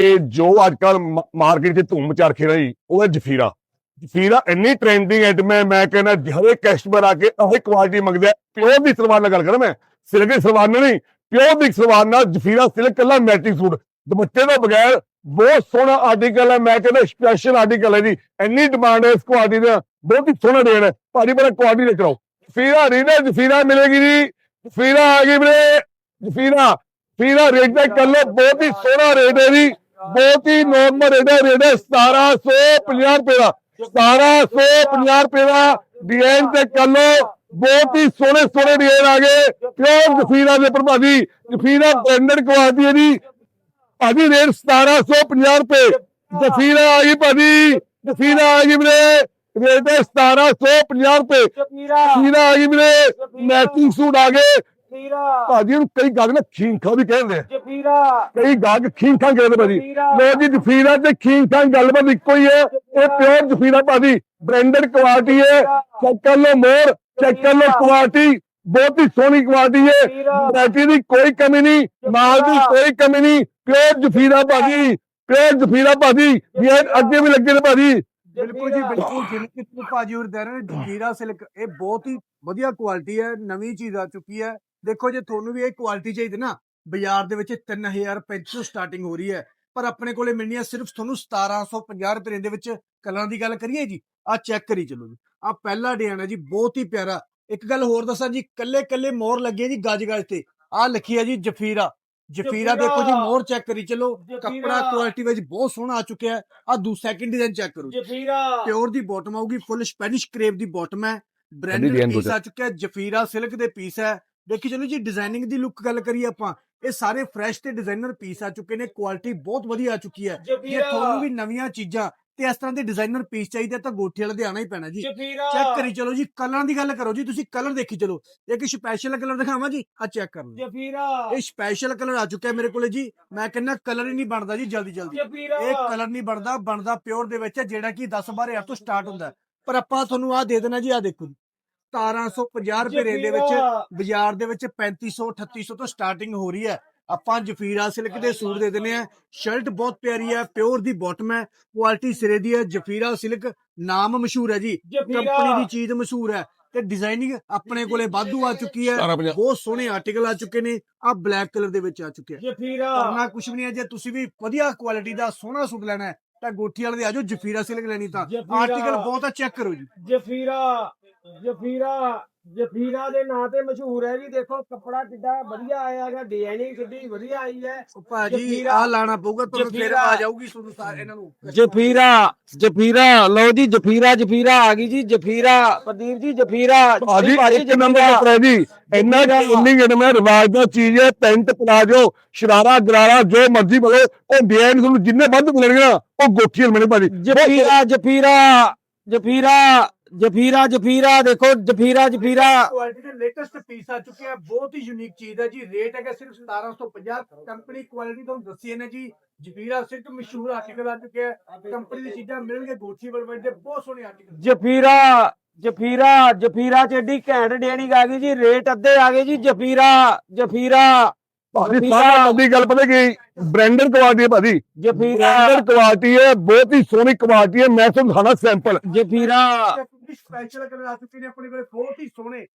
ਇਹ ਜੋ ਅੱਜ ਕੱਲ ਮਾਰਕੀਟ 'ਚ ਧੂਮ ਮਚਾ ਰੱਖੀ ਰਹੀ ਉਹ ਹੈ ਜਫੀਰਾ। ਜਫੀਰਾ ਇੰਨੀ ਟ੍ਰੈਂਡਿੰਗ ਹੈ ਮੈਂ ਮੈਂ ਕਹਿੰਦਾ, ਹਰੇਕ ਕਸਟਮਰ ਆ ਕੇ ਉਹੀ ਕੁਆਲਿਟੀ ਮੰਗਦਾ ਪਿਓਰ ਦੀ ਸਲਵਾਰ ਨਾਲ ਗੱਲ ਕਰਾਂ ਮੈਂ। ਸਿਲਕ ਦੀ ਸਲਵਾਰ ਨਹੀਂ, ਪਿਓਰ ਦੀ ਸਲਵਾਰ ਨਾਲ ਜਫੀਰਾ ਸਿਲਕ ਕੱਲਾ ਮੈਟਿਕ ਸੂਟ। ਦੁਪੱਟੇ ਤੋਂ ਬਗੈਰ ਬਹੁਤ ਸੋਹਣਾ ਆਰਟੀਕਲ ਹੈ, ਮੈਂ ਕਹਿੰਦਾ ਸਪੈਸ਼ਲ ਆਰਟੀਕਲ ਹੈ ਜੀ। ਇੰਨੀ ਡਿਮਾਂਡ ਹੈ ਇਸ ਕੁਆਲਿਟੀ ਦਾ, ਬਹੁਤ ਹੀ ਸੋਹਣਾ ਰੇਟ ਹੈ। ਭਾਜੀ, ਬੜਾ ਕੁਆਲਿਟੀ ਲੈ ਕਰਾਓ ਜਫੀਰਾ ਰੀਨਾ ਜਫੀਰਾ ਮਿਲੇਗੀ ਜੀ। ਜਫੀਰਾ ਆ ਗਈ ਵੀਰੇ, ਜਫੀਰਾ। ਜਫੀਰਾ ਰੇਟ ਦਾ ਕਰ ਲਓ ਬਹੁਤ ਹੀ ਸੋਹਣਾ ਰੇਟ ਹੈ ਜੀ। ਬਹੁਤ ਹੀ ਨੋਰਮਲ ਰੇਟ ਹੈ ਰੇਟ ਹੈ 1750 ਰੁਪਏ ਦਾ। 1750 ਰੁਪਏ ਦਾ ਡਿਜ਼ਾਈਨ ਤੇ ਕਰ ਲਓ। ਬਹੁਤ ਹੀ ਸੋਹਣੇ ਸੋਹਣੇ ਡਿਜ਼ਾਈਨ ਆ ਗਏ। ਪਿਓਰ ਜਫੀਰਾ ਦੇ ਪ੍ਰਭਾਵੀ ਜਫੀਰਾ ਬ੍ਰਾਂਡਡ ਕੁਆਲਿਟੀ ਹੈ ਜੀ। ਭਾਜੀ ਰੇਟ 1750 ਰੁਪਏ। ਜਫੀਰਾ ਆ ਗਈ ਭਾਜੀ, ਜਫੀਰਾ ਆ ਗਈ ਵੀਰੇ। ਰੇਟ 1750 ਰੁਪਏ। ਜਫੀਰਾ ਆ ਗਈ ਵੀਰੇ। ਮੈਚਿੰਗ ਸੂਟ ਆ ਗਏ। ਜਫੀਰਾ। ਭਾਜੀ ਨੂੰ ਕਈ ਗਾਹਕ ਨਾ ਖੀਂਖਾ ਵੀ ਕਹਿੰਦੇ ਆ। ਜਫੀਰਾ। ਕਈ ਗਾਹਕ ਖੀਂਖਾਂ ਕਹਿੰਦੇ ਭਾਜੀ। ਲੋ ਜੀ ਜਫੀਰਾ ਤੇ ਖੀਂਖਾਂ ਗੱਲਬਾਤ ਇੱਕੋ ਹੀ ਹੈ ਇਹ ਪਿਓਰ ਜਫੀਰਾ ਭਾਜੀ। ਬ੍ਰਾਂਡਡ ਕੁਆਲਿਟੀ ਹੈ ਚੈੱਕ ਕਰ ਲਓ ਮੋਰ। ਚੈੱਕ ਕਰ ਲਓ ਕੁਆਲਿਟੀ ਬਹੁਤ ਹੀ ਸੋਹਣੀ ਕੁਆਲਿਟੀ ਹੈ ਵੈਰਾਈਟੀ ਦੀ ਕੋਈ ਕਮੀ ਨਹੀਂ। ਮਾਲ ਦੀ ਕੋਈ ਕਮੀ ਨਹੀਂ। ਪਿਓਰ ਜਫੀਰਾ ਭਾਜੀ। ਪਿਓਰ ਜਫੀਰਾ ਭਾਜੀ। ਇਹ ਅੱਗੇ ਵੀ ਲੱਗੇ ਨੇ ਭਾਜੀ। ਬਿਲਕੁਲ ਜੀ ਬਿਲਕੁਲ ਜਿਵੇਂ ਕਿ ਤੁਸੀਂ ਭਾਜੀ ਹੋਰ ਕਹਿ ਰਹੇ ਨੇ ਜਗੀਰਾ ਸਿਲਕ ਇਹ ਬਹੁਤ ਹੀ ਵਧੀਆ ਕੁਆਲਿਟੀ ਹੈ। ਨਵੀਂ ਚੀਜ਼ ਆ ਚੁੱਕੀ ਹੈ। ਦੇਖੋ ਜੇ ਤੁਹਾਨੂੰ ਵੀ ਇਹ ਕੁਆਲਿਟੀ ਚਾਹੀਦੀ ਨਾ ਬਾਜ਼ਾਰ ਦੇ ਵਿੱਚ 3500 ਤੋਂ ਸਟਾਰਟਿੰਗ ਹੋ ਰਹੀ ਹੈ ਪਰ ਆਪਣੇ ਕੋਲੇ ਮਿਲਣੀ ਹੈ ਸਿਰਫ ਤੁਹਾਨੂੰ 1750 ਰੁਪਏ ਦੇ ਵਿੱਚ ਕਲਰਾਂ ਦੀ ਗੱਲ ਕਰੀਏ ਜੀ ਆ ਚੈੱਕ ਕਰੀ ਚਲੋ ਜੀ ਆ ਪਹਿਲਾ ਡਿਜ਼ਾਈਨ ਹੈ ਜੀ ਬਹੁਤ ਹੀ ਪਿਆਰਾ ਇੱਕ ਗੱਲ ਹੋਰ ਦੱਸਾਂ ਜੀ ਕੱਲੇ ਕੱਲੇ ਮੋਹਰ ਲੱਗੇ ਜੀ ਗੱਜ ਗੱਜ ਤੇ ਆ ਲਿਖੀ ਹੈ ਜੀ ਜਫੀਰਾ ਜਫੀਰਾ ਦੇਖੋ ਜੀ ਮੋਹਰ ਚੈੱਕ ਕਰੀ ਚਲੋ ਕੱਪੜਾ ਕੁਆਲਿਟੀ ਵਿੱਚ ਬਹੁਤ ਸੋਹਣਾ ਆ ਚੁੱਕਿਆ ਆ ਦੂ ਸੈਕਿੰਡ ਡਿਜ਼ਾਈਨ ਚੈੱਕ ਕਰੋ ਜੀ। ਜਫੀਰਾ ਪਿਓਰ ਦੀ ਬਾਟਮ ਆਊਗੀ ਫੁੱਲ ਸਪੈਨਿਸ਼ ਕਰੇਪ ਦੀ ਬਾਟਮ ਹੈ ਬ੍ਰਾਂਡਡ ਪੀਸ। ਆ ਚੁੱਕਿਆ ਜਫੀਰਾ ਸਿਲਕ ਦੇ ਪੀਸ ਹੈ ਦੇਖੀ ਚਲੋ ਜੀ ਡਿਜ਼ਾਈਨਿੰਗ ਦੀ ਲੁੱਕ ਗੱਲ ਕਰੀਏ ਆਪਾਂ ਇਹ ਸਾਰੇ ਫਰੈਸ਼ ਤੇ ਡਿਜ਼ਾਈਨਰ ਪੀਸ ਆ ਚੁੱਕੇ ਨੇ ਕੁਆਲਿਟੀ ਬਹੁਤ ਵਧੀਆ ਆ ਚੁੱਕੀ ਹੈ। ਜੇ ਤੁਹਾਨੂੰ ਵੀ ਨਵੀਆਂ ਚੀਜ਼ਾਂ ਤੇ ਇਸ ਤਰ੍ਹਾਂ ਦੇ ਡਿਜ਼ਾਈਨਰ ਪੀਸ ਚਾਹੀਦੇ ਤਾਂ ਗੋਠੀ ਵਾਲੇ ਦੇ ਆਣਾ ਹੀ ਪੈਣਾ ਜੀ। ਚੈੱਕ ਕਰੀ ਚਲੋ ਜੀ ਕਲਰਾਂ ਦੀ ਗੱਲ ਕਰੋ ਜੀ ਤੁਸੀਂ ਕਲਰ ਦੇਖੀ ਚਲੋ। ਇੱਕ ਸਪੈਸ਼ਲ ਕਲਰ ਦਿਖਾਵਾਂ ਜੀ ਆ ਚੈੱਕ ਕਰ ਲਓ। ਜਫੀਰਾ ਇਹ ਸਪੈਸ਼ਲ ਕਲਰ ਆ ਚੁੱਕਿਆ ਮੇਰੇ ਕੋਲੇ ਜੀ ਮੈਂ ਕਹਿੰਦਾ ਕਲਰ ਹੀ ਨਹੀਂ ਬਣਦਾ ਜੀ ਜਲਦੀ ਜਲਦੀ। ਇਹ ਕਲਰ ਨਹੀਂ ਬਣਦਾ ਬਣਦਾ ਪਿਓਰ ਦੇ ਵਿੱਚ ਜਿਹੜਾ ਕਿ 10 12000 ਤੋਂ ਸਟਾਰਟ ਹੁੰਦਾ। ਪਰ ਆਪਾਂ ਤੁਹਾਨੂੰ ਆ ਦੇ ਦੇਣਾ ਜੀ ਆ ਦੇਖੋ ਜੀ। 1750 ਰੁਪਏ ਰੇਂਜ ਦੇ ਵਿੱਚ ਬਾਜ਼ਾਰ ਦੇ ਵਿੱਚ 3500 3800 ਤੋਂ ਸਟਾਰਟਿੰਗ ਹੋ ਰਹੀ ਹੈ। ਆਪਾਂ ਜਫੀਰਾ ਸਿਲਕ ਦੇ ਸੂਟ ਦੇ ਦਿੰਦੇ ਆ ਸ਼ਰਟ ਬਹੁਤ ਪਿਆਰੀ ਹੈ ਪਿਓਰ ਦੀ ਬਾਟਮ ਹੈ ਕੁਆਲਿਟੀ ਸਿਰੇ ਦੀ ਹੈ। ਜਫੀਰਾ ਸਿਲਕ ਨਾਮ ਮਸ਼ਹੂਰ ਹੈ ਜੀ। ਕੰਪਨੀ ਦੀ ਚੀਜ਼ ਮਸ਼ਹੂਰ ਹੈ ਤੇ ਡਿਜ਼ਾਈਨਿੰਗ ਆਪਣੇ ਕੋਲੇ ਵਾਧੂ ਆ ਚੁੱਕੀ ਹੈ। 1750 ਬਹੁਤ ਸੋਹਣੇ ਆਰਟੀਕਲ ਆ ਚੁੱਕੇ ਨੇ ਆ ਬਲੈਕ ਕਲਰ ਦੇ ਵਿੱਚ ਆ ਚੁੱਕੇ ਹੈ ਜਫੀਰਾ ਕਰਨਾ ਕੁਝ ਵੀ ਨਹੀਂ ਹੈ ਜੇ ਤੁਸੀਂ ਵੀ ਵਧੀਆ ਕੁਆਲਿਟੀ ਦਾ ਸੋਹਣਾ ਸੂਟ ਲੈਣਾ ਹੈ ਤਾਂ ਗੋਠੀ ਵਾਲੇ ਦੇ ਆਜੋ ਜਫੀਰਾ ਸਿਲਕ ਲੈਣੀ ਤਾਂ ਜਫੀਰਾ। ਆਰਟੀਕਲ ਬਹੁਤ ਆ ਚੈੱਕ ਕਰੋ ਜੀ ਜਫੀਰਾ ਜਫੀਰਾ ਜਫੀਰਾ ਦੇ ਨਾਂ ਤੇ ਮਸ਼ਹੂਰ ਹੈ ਜੀ ਦੇਖੋ ਕੱਪੜਾ ਕਿੱਡਾ ਵਧੀਆ ਆਇਆ ਹੈਗਾ ਡਿਜ਼ਾਈਨਿੰਗ ਕਿੱਡੀ ਵਧੀਆ ਆਈ ਹੈ। ਉਹ ਭਾਜੀ। ਆ ਲਾਣਾ ਪਊਗਾ ਤੁਹਾਨੂੰ ਫਿਰ। ਆ ਜਾਊਗੀ ਤੁਹਾਨੂੰ ਸਾਰੇ ਇਹਨਾਂ ਨੂੰ ਜਫੀਰਾ ਜਫੀਰਾ ਲਓ ਜੀ ਜਫੀਰਾ ਜਫੀਰਾ ਆ ਗਈ ਜੀ ਜਫੀਰਾ। ਪ੍ਰਦੀਪ ਜੀ ਜਫੀਰਾ। ਭਾਜੀ ਇੱਕ ਨੰਬਰ ਕੱਪੜਾ ਜੀ ਇੰਨਾ ਇੰਨੀ ਗਰਮਾ ਰਿਵਾਜ ਦਾ ਚੀਜ਼ ਹੈ ਪੈਂਟ ਪਲਾਜੋ ਸ਼ਰਾਰਾ ਗਰਾਰਾ ਜੋ ਮਰਜ਼ੀ ਬਲੇ ਉਹ ਡਿਜ਼ਾਈਨ ਤੁਹਾਨੂੰ ਜਿੰਨੇ ਵੱਧ ਮਿਲਣਗੇ ਉਹ ਗੋਠੀ ਵਾਲੇ ਮਿਲਣੇ ਭਾਜੀ। ਜਫੀਰਾ ਜਫੀਰਾ ਜਫੀਰਾ। ਜਫੀਰਾ ਜਫੀਰਾ ਦੇਖੋ ਜਫੀਰਾ ਜਫੀਰਾ। ਕੁਆਲਿਟੀ ਦੇ ਲੇਟੈਸਟ ਪੀਸ ਆ ਚੁੱਕੇ ਆ ਬਹੁਤ ਹੀ ਯੂਨੀਕ ਚੀਜ਼ ਹੈ ਜੀ। ਰੇਟ ਹੈਗਾ ਸਿਰਫ 1750 ਕੰਪਨੀ ਕੁਆਲਿਟੀ ਤੁਹਾਨੂੰ ਦੱਸੀ ਇਹਨੇ ਜੀ। ਜਫੀਰਾ ਸਿਲਕ ਮਸ਼ਹੂਰ ਆਰਟੀਕਲ ਆ ਚੁੱਕੇ ਆ। ਕੰਪਨੀ ਦੀ ਚੀਜ਼ਾਂ ਮਿਲਣਗੇ ਗੋਠੀ ਵਰਵਰ ਦੇ ਬਹੁਤ ਸੋਹਣੇ ਆਰਟੀਕਲ ਜਫੀਰਾ ਜਫੀਰਾ ਜਫੀਰਾ ਚ ਏਡੀ ਘੈਂਟ ਡੇਣੀ ਆ ਗਈ ਜੀ। ਰੇਟ ਅੱਧੇ ਆ ਗਏ ਜੀ। ਜਫੀਰਾ ਜਫੀਰਾ ਭਾਜੀ ਸਾਰਾ ਅੱਧੀ ਗੱਲ ਪਤਾ ਕੀ? ਬ੍ਰਾਂਡਡ ਕੁਆਲਿਟੀ ਹੈ ਭਾਜੀ। ਜਫੀਰਾ। ਬ੍ਰਾਂਡਡ ਕੁਆਲਿਟੀ ਹੈ ਬਹੁਤ ਹੀ ਸੋਹਣੀ ਕੁਆਲਿਟੀ ਹੈ ਮੈਂ ਤੁਹਾਨੂੰ ਦਿਖਾਣਾ ਸੈਂਪਲ ਜਫੀਰਾ। ਸਪੈਸ਼ਲ ਕਲਰ ਆ ਚੁੱਕੇ ਨੇ ਆਪਣੇ ਕੋਲੇ ਬਹੁਤ ਹੀ ਸੋਹਣੇ।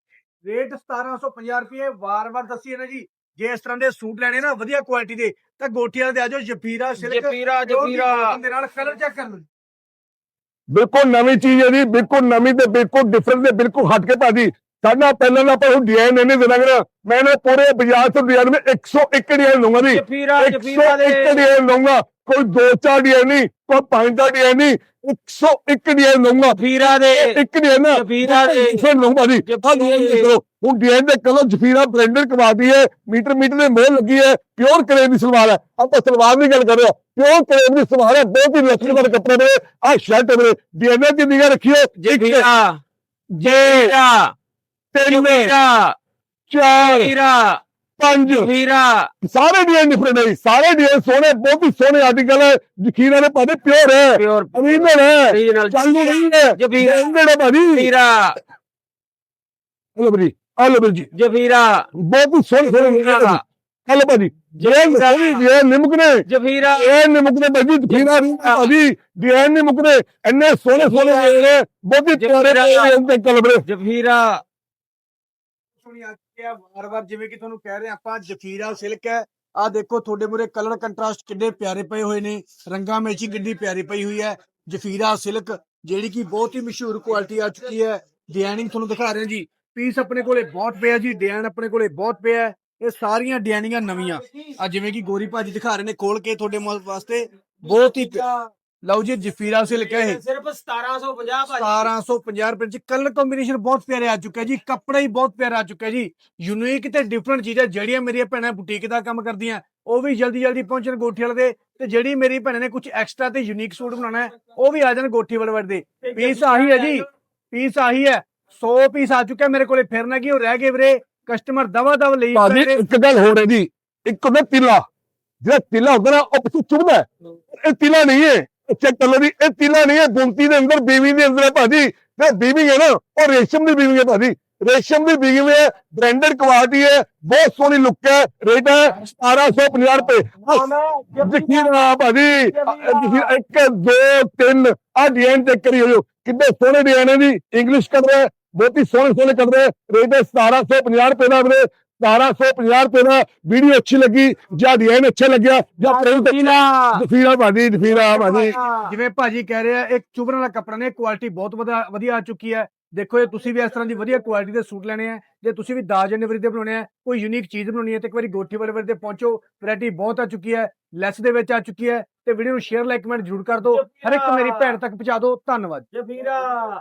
ਰੇਟ 1750 ਰੁਪਏ ਵਾਰ-ਵਾਰ ਦੱਸੀ ਨਾ ਜੀ ਜੇ ਇਸ ਤਰ੍ਹਾਂ ਦੇ ਸੂਟ ਲੈਣੇ ਨਾ ਵਧੀਆ ਕੁਆਲਿਟੀ ਦੇ ਤਾਂ ਗੋਟੀਆਂ ਦੇ ਆਜੋ ਜਫੀਰਾ ਸਿਲਕ ਜਫੀਰਾ pure ਦੀ ਨਾਲ ਕਲਰ ਚੈੱਕ ਕਰ ਲਓ। ਬਿਲਕੁਲ ਨਵੀਂ ਚੀਜ਼ ਹੈ ਜੀ ਬਿਲਕੁਲ ਨਵੀਂ ਤੇ ਬਿਲਕੁਲ ਡਿਫਰੈਂਟ ਤੇ ਬਿਲਕੁਲ ਹਟ ਕੇ ਭਾਜੀ ਸਾਡਾ ਪਹਿਲਾਂ ਦਾ ਪਰ ਡਿਜ਼ਾਈਨ ਇਹਨੇ ਦੇਣਾ ਕਰ ਮੈਂ ਨਾ ਪੂਰੇ ਬਾਜ਼ਾਰ ਤੋਂ ਡਿਜ਼ਾਈਨ ਮੈਂ 101 ਡਿਜ਼ਾਈਨ ਲਊਂਗਾ ਜੀ। ਜਫੀਰਾ ਜਫੀਰਾ 101 ਦੇ ਡਿਜ਼ਾਈਨ ਲਊਂਗਾ। ਕੋਈ ਦੋ ਚਾਰ ਡਿਜ਼ਾਈਨ ਨਹੀਂ ਕੋਈ ਪੰਜ ਦਾ ਡਿਜ਼ਾਈਨ ਨਹੀਂ 101 ਡਿਜ਼ਾਈਨ ਲਊਂਗਾ ਜਫੀਰਾ ਦੇ। ਇੱਕ ਡਿਜ਼ਾਈਨ ਨਾ। ਜਫੀਰਾ ਦੇ। ਫਿਰ ਲਊਂਗਾ ਜੀ ਦੇ। ਦੇਖੋ ਹੁਣ ਡਿਜ਼ਾਈਨ ਦੇ ਕਲਰ ਜਫੀਰਾ ਬ੍ਰਾਂਡਡ ਕਮਾਦੀ ਹੈ ਮੀਟਰ ਮੀਟਰ ਦੇ ਮੋਹ ਲੱਗੀ ਹੈ ਪਿਓਰ ਕਰੇਬ ਦੀ ਸਲਵਾਰ ਹੈ। ਆਪਾਂ ਸਲਵਾਰ ਦੀ ਗੱਲ ਕਰ ਰਹੇ ਹਾਂ ਪਿਓਰ ਕਰੇਬ ਦੀ ਸਲਵਾਰ ਹੈ ਬਹੁਤ ਹੀ ਲੱਛਣਦਾਰ ਕੱਪੜੇ ਨੇ। ਆ ਸ਼ਰਟ ਮੇਰੇ ਡਿਜ਼ਾਈਨ ਦੀ ਨਿਗਾਹ ਰੱਖਿਓ। ਜਫੀਰਾ। ਤਿੰਨ ਜਫੀਰਾ। ਚਾਰ। ਜਫੀਰਾ। ਪੰਜ। ਜਫੀਰਾ ਸਾਰੇ ਡਿਜ਼ਾਈਨ ਡਿਫਰੈਂਟ ਹੈ ਜੀ, ਸਾਰੇ ਡਿਜ਼ਾਈਨ ਸੋਹਣੇ ਬਹੁਤ ਹੀ ਸੋਹਣੇ ਆਰਟੀਕਲ ਹੈ ਯਕੀਨ ਹੈ ਭਾਵੇਂ ਪਿਓਰ ਹੈ ਪਿਓਰ ਅਮੀਨਰ ਹੈ ਰੀਜਨਲ ਚਾਲੂ ਨਹੀਂ ਹੈ branded ਹੈ ਭਾਜੀ ਜਫੀਰਾ ਹਲੋ ਭਾਜੀ ਹਲੋ ਭਾਜੀ। ਜਫੀਰਾ ਬਹੁਤ ਹੀ ਸੋਹਣੇ ਸੋਹਣੇ ਹਲੋ ਭਾਜੀ ਜੇ ਸੋਹਣੀ ਜੇ ਨਿਮਕਨੇ ਜਫੀਰਾ ਇਹ ਨਿਮਕਨੇ ਭਾਜੀ ਜਫੀਰਾ ਨਹੀਂ ਭਾਜੀ ਡਿਜ਼ਾਈਨ ਨਹੀਂ ਮੁਕਦੇ ਇੰਨੇ ਸੋਹਣੇ ਸੋਹਣੇ ਨੇ ਬਹੁਤੀ ਪਿਆਰੇ ਪਿਆਰੇ ਜਫੀਰਾ ਸੁਣੀ ਆ ਚੁੱਕਿਆ ਵਾਰ-ਵਾਰ ਜਿਵੇਂ ਕਿ ਤੁਹਾਨੂੰ ਕਹਿ ਰਹੇ, ਆਪਾਂ ਜਫੀਰਾ ਸਿਲਕ ਹੈ। ਆ ਦੇਖੋ, ਤੁਹਾਡੇ ਮੂਰੇ ਕਲਰ ਕੰਟਰਾਸਟ ਕਿੰਨੇ ਪਿਆਰੇ ਪਏ ਹੋਏ ਨੇ, ਰੰਗਾਂ ਮੈਚਿੰਗ ਕਿੰਨੀ ਪਿਆਰੀ ਪਈ ਹੋਈ ਹੈ। ਜਫੀਰਾ ਸਿਲਕ, ਜਿਹੜੀ ਕਿ ਬਹੁਤ ਹੀ ਮਸ਼ਹੂਰ ਕੁਆਲਿਟੀ ਆ ਚੁੱਕੀ ਹੈ। ਡਿਜ਼ਾਈਨਿੰਗ ਤੁਹਾਨੂੰ ਦਿਖਾ ਰਹੇ ਜੀ। ਪੀਸ ਆਪਣੇ ਕੋਲੇ ਬਹੁਤ ਪਿਆ ਜੀ ਡਿਜ਼ਾਈਨ ਆਪਣੇ ਕੋਲੇ ਬਹੁਤ ਪਿਆ ਇਹ ਸਾਰੀਆਂ ਡਿਜ਼ਾਈਨਿੰਗਾਂ ਨਵੀਆਂ। ਆ ਜਿਵੇਂ ਕਿ ਗੋਰੀ ਭਾਜੀ ਦਿਖਾ ਰਹੇ ਨੇ, ਖੋਲ ਕੇ ਤੁਹਾਡੇ ਵਾਸਤੇ। ਬਹੁਤ ਹੀ ਪਿਆ- ਲਓ ਜੀ ਜਫੀਰਾ ਸਿਲਕ ਹੈ। ਇਹ ਸਿਰਫ 1750 ਭਾਜੀ। 1750 ਰੁਪਏ ਚ ਕਲਰ ਕੰਬੀਨੇਸ਼ਨ ਬਹੁਤ ਪਿਆਰੇ ਆ ਚੁੱਕਾ ਜੀ ਕੱਪੜਾ ਹੀ ਬਹੁਤ ਪਿਆਰਾ ਆ ਚੁੱਕਾ ਜੀ। ਯੂਨੀਕ ਤੇ ਡਿਫਰੈਂਟ ਚੀਜ਼ਾਂ ਜਿਹੜੀਆਂ ਮੇਰੀਆਂ ਭੈਣਾਂ ਬੁਟੀਕ ਦਾ ਕੰਮ ਕਰਦੀਆਂ ਉਹ ਵੀ ਜਲਦੀ ਜਲਦੀ ਪਹੁੰਚਣ ਗੋਠੀ ਵਾਲੇ ਦੇ ਤੇ ਜਿਹੜੀ ਮੇਰੀ ਭੈਣਾਂ ਨੇ ਕੁਝ ਐਕਸਟਰਾ ਤੇ ਯੂਨੀਕ ਸੂਟ ਬਣਾਉਣਾ ਹੈ ਉਹ ਵੀ ਆ ਜਾਣ ਗੋਠੀ ਵਾਲੇ ਵਾਲੇ ਦੇ। ਪੀਸ ਆਹੀ ਹੈ ਜੀ ਪੀਸ ਆਹੀ ਹੈ 100 ਪੀਸ ਆ ਚੁੱਕਾ ਮੇਰੇ ਕੋਲੇ ਫਿਰ ਨਾ ਕੀ ਉਹ ਰਹਿ ਗਏ ਵੀਰੇ ਕਸਟਮਰ ਦਵਾ ਦਵ ਲਈ ਭਾਜੀ। ਇੱਕ ਗੱਲ ਹੋਰ ਹੈ ਜੀ ਇੱਕ ਹੁੰਦਾ ਤਿਲਾ ਜਿਹੜਾ ਤਿਲਾ ਹੁੰਦਾ ਨਾ ਉਹ ਚੁਭਦਾ। ਇਹ ਤਿਲਾ ਨਹੀਂ ਹੈ। ਚੈੱਕ ਕਰ ਲਓ ਜੀ ਇਹ ਤਿਲਾ ਨਹੀਂ ਹੈ ਗੁੰਤੀ ਦੇ ਅੰਦਰ ਬੀਵੀ ਦੇ ਅੰਦਰ ਹੈ ਭਾਜੀ। ਤੇ ਬੀਵੀ ਹੈ ਨਾ ਉਹ ਰੇਸ਼ਮ ਦੀ ਬੀਵੀ ਹੈ ਭਾਜੀ। ਰੇਸ਼ਮ ਦੀ ਬੀਵੀ ਹੈ ਬ੍ਰਾਂਡਡ ਕੁਆਲਿਟੀ ਹੈ ਬਹੁਤ ਸੋਹਣੀ ਲੁੱਕ ਹੈ ਰੇਟ ਹੈ 1750 ਰੁਪਏ। ਯਕੀਨ ਆ ਭਾਜੀ ਤੁਸੀਂ ਇੱਕ ਦੋ ਤਿੰਨ ਆ ਡਿਜ਼ਾਈਨ ਚੈੱਕ ਕਰੀ ਹੋਇਓ। ਕਿੰਨੇ ਸੋਹਣੇ ਡਿਜ਼ਾਈਨ ਹੈ ਜੀ ਇੰਗਲਿਸ਼ ਕਰ ਰਿਹਾ ਬਹੁਤ ਹੀ ਸੋਹਣੇ ਸੋਹਣੇ ਕਰ ਰਿਹਾ ਰੇਟ ਹੈ 1750 ਰੁਪਏ ਦਾ ਵੀਰੇ 1750 ਰੁਪਏ ਦਾ ਵੀਡੀਓ ਅੱਛੀ ਲੱਗੀ ਜਾਂ ਡਿਜ਼ਾਈਨ ਅੱਛਾ ਲੱਗਿਆ ਜਾਂ ਪ੍ਰਿੰਟ ਜਫੀਰਾ ਦਫੀਰਾ ਭਾਜੀ ਦਫੀਰਾ ਭਾਜੀ। ਜਿਵੇਂ ਭਾਜੀ ਕਹਿ ਰਹੇ ਇੱਕ ਚੁਭਣ ਵਾਲਾ ਕੱਪੜਾ ਨੇ ਕੁਆਲਿਟੀ ਬਹੁਤ ਵਧੀਆ ਵਧੀਆ ਆ ਚੁੱਕੀ ਹੈ। ਦੇਖੋ ਇਹ ਤੁਸੀਂ ਵੀ ਇਸ ਤਰ੍ਹਾਂ ਦੀ ਵਧੀਆ ਕੁਆਲਿਟੀ ਦੇ ਸੂਟ ਲੈਣੇ ਆ ਜੇ ਤੁਸੀਂ ਵੀ 10 ਜਨਵਰੀ ਦੇ ਬਣਾਉਣੇ ਆ ਕੋਈ ਯੂਨੀਕ ਚੀਜ਼ ਬਣਾਉਣੀ ਹੈ ਤੇ ਇੱਕ ਵਾਰੀ ਗੋਠੀ ਵਾਲੇ ਵਾਲੇ ਤੇ ਪਹੁੰਚੋ ਵੈਰਾਈਟੀ ਬਹੁਤ ਆ ਚੁੱਕੀ ਹੈ ਲੈਸ ਦੇ ਵਿੱਚ ਆ ਚੁੱਕੀ ਹੈ ਤੇ ਵੀਡੀਓ ਨੂੰ ਸ਼ੇਅਰ ਲਾਈਕ ਕਮੈਂਟ ਜ਼ਰੂਰ ਕਰ ਦਿਓ। ਹਰ ਇੱਕ ਮੇਰੀ ਭੈਣ ਤੱਕ ਪਹੁੰਚਾ ਦਿਓ। ਧੰਨਵਾਦ। ਜਫੀਰਾ।